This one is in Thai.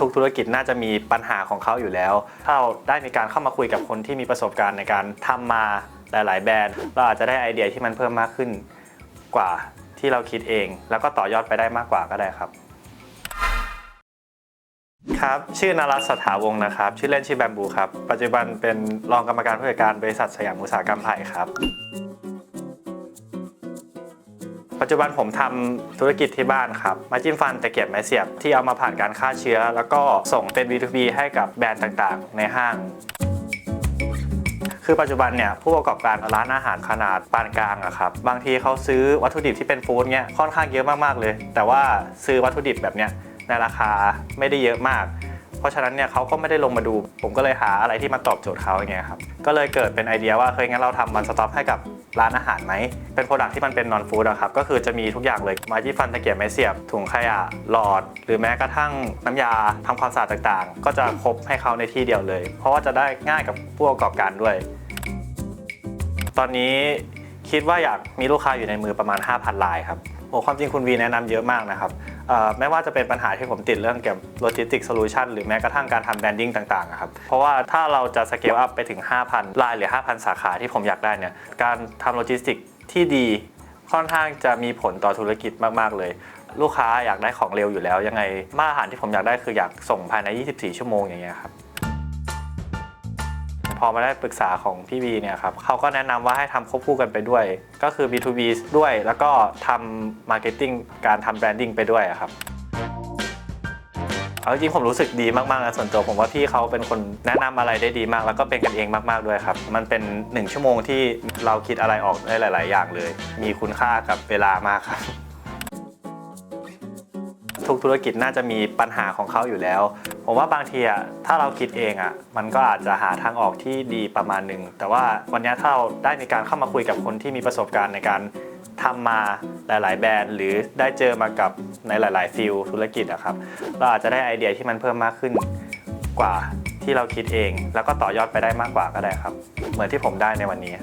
ทุกธุรกิจน่าจะมีปัญหาของเขาอยู่แล้ว ถ้าเราได้มีการเข้ามาคุยกับคนที่มีประสบการณ์ในการทำมาหลาย ๆ แบรนด์ เราอาจจะได้ไอเดียที่มันเพิ่มมากขึ้นกว่าที่เราคิดเอง แล้วก็ต่อยอดไปได้มากกว่าก็ได้ครับครับชื่อนารัสถาวงนะครับ ชื่อเล่นชื่อแบมบูครับ ปัจจุบันเป็นรองกรรมการผู้จัดการบริษัทสยามอุตสาหกรรมไผ่ครับ ปัจจุบันผมทำธุรกิจที่บ้านครับมาจิ้มฟันตะเกียบไม้เสียบที่เอามาผ่านการฆ่าเชื้อ แล้วก็ส่งเป็น B2B ให้กับแบรนด์ต่างๆ ในห้างคือปัจจุบันเนี่ยผู้ประกอบการร้านอาหารขนาดปานกลางอะครับบางทีเขาซื้อวัตถุดิบที่เป็นฟู้ดเนี่ยค่อนข้างเยอะมากๆเลย แต่ว่าซื้อวัตถุดิบแบบเนี้ยในราคาไม่ได้เยอะมาก เพราะฉะนั้นเนี่ยเขาก็ไม่ได้ลงมาดู ผมก็เลยหาอะไรที่มาตอบโจทย์เขาอย่างเงี้ยครับก็เลยเกิดเป็นไอเดียว่าเฮ้ยงั้นเราทำมันสต็อปให้กับ ร้านอาหารไหม เป็นโปรดักที่มันเป็นนอนฟู้ดอะครับ ก็คือจะมีทุกอย่างเลยไมาที่ฟันตะเกียบไม้เสียบ ถุงขยะหลอด หรือแม้กระทั่งน้ำยาทำความสะอาดต่างๆ ก็จะครบให้เขาในที่เดียวเลย เพราะว่าจะได้ง่ายกับผู้ประกอบการด้วย ตอนนี้คิดว่าอยากมีลูกค้าอยู่ในมือประมาณ 5,000รายครับโอ้ความจริงคุณวีแนะนำเยอะมากนะครับ ไม่ว่าจะเป็นปัญหาที่ผมติดเรื่องเกี่ยวกับโลจิสติกโซลูชันหรือแม้กระทั่งการทำแบรนดิ้งต่างๆครับ เพราะว่าถ้าเราจะสเกลอัพไปถึง 5,000รายหรือ 5,000 สาขาที่ผมอยากได้เนี่ย การทำโลจิสติกที่ดีค่อนข้างจะมีผลต่อธุรกิจมาก ๆ เลย ลูกค้าอยากได้ของเร็วอยู่แล้ว ยังไงมาตรฐานที่ผมอยากได้คืออยากส่งภายใน 24 ชั่วโมงอย่างเงี้ยครับ พอมาได้ปรึกษาของพี่บีเนี่ยครับเขาก็แนะนำว่าให้ทำควบคู่กันไปด้วย ก็คือ B2B ด้วย แล้วก็ทำมาร์เก็ตติ้งการทำแบรนดิ้งไปด้วยครับเอาจริงผมรู้สึกดีมากๆนะส่วนตัวผมว่าพี่เขาเป็นคนแนะนำอะไรได้ดีมาก แล้วก็เป็นกันเองมากๆด้วยครับ มันเป็น 1 ชั่วโมงที่เราคิดอะไรออกได้หลาย ๆ อย่างเลย มีคุณค่ากับเวลามากครับทุกธุรกิจน่าจะมีปัญหาของเขาอยู่แล้ว ผมว่าบางทีอะถ้าเราคิดเองอะมันก็อาจจะหาทางออกที่ดีประมาณหนึ่งแต่ว่าวันนี้ถ้าเราได้มีการเข้ามาคุยกับคนที่มีประสบการณ์ในการทำมาหลาย ๆ แบรนด์ หรือได้เจอมากับในหลาย ๆ ฟิลธุรกิจอะครับเราอาจจะได้ไอเดียที่มันเพิ่มมากขึ้นกว่าที่เราคิดเอง แล้วก็ต่อยอดไปได้มากกว่าก็ได้ครับ เหมือนที่ผมได้ในวันนี้